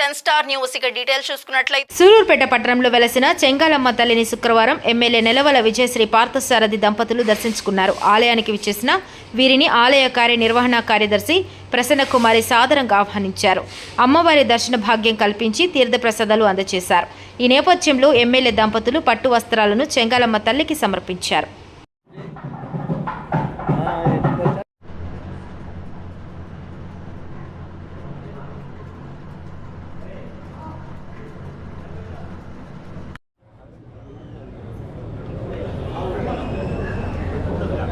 Ten star news ఇక details చూసుకున్నట్లయితే సూరూరుపేట పట్టణంలో వెలసిన చెంగాలమ్మ తల్లిని శుక్రవారం ఎమ్మెల్యే నెలవల విజయశ్రీ పార్థసారథి దంపతులు దర్శించుకున్నారు. ఆలయానికి విచ్చేసిన వీరిని ఆలయ కార్యనిర్వహణ కార్యదర్శి ప్రసన్న కుమారి సాదరంగా ఆహ్వానించారు. అమ్మవారి దర్శన భాగ్యం కల్పించి తీర్థప్రసాదాలు అందజేశారు ఈ నేపథ్యంలో ఎమ్మెల్యే దంపతులు పట్టు వస్త్రాలను చెంగాలమ్మ తల్లికి సమర్పించారు.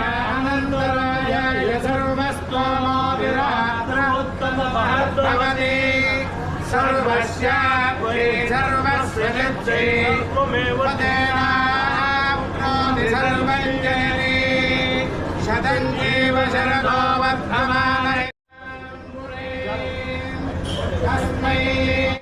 అనంతరాయ సర్వస్తోమోరాత్ర ఉత్తమ మహత్వదే సర్వస్య పురే సర్వస్య నిత్యై తేనాప్నోతి సర్వంజని. శతం తస్మై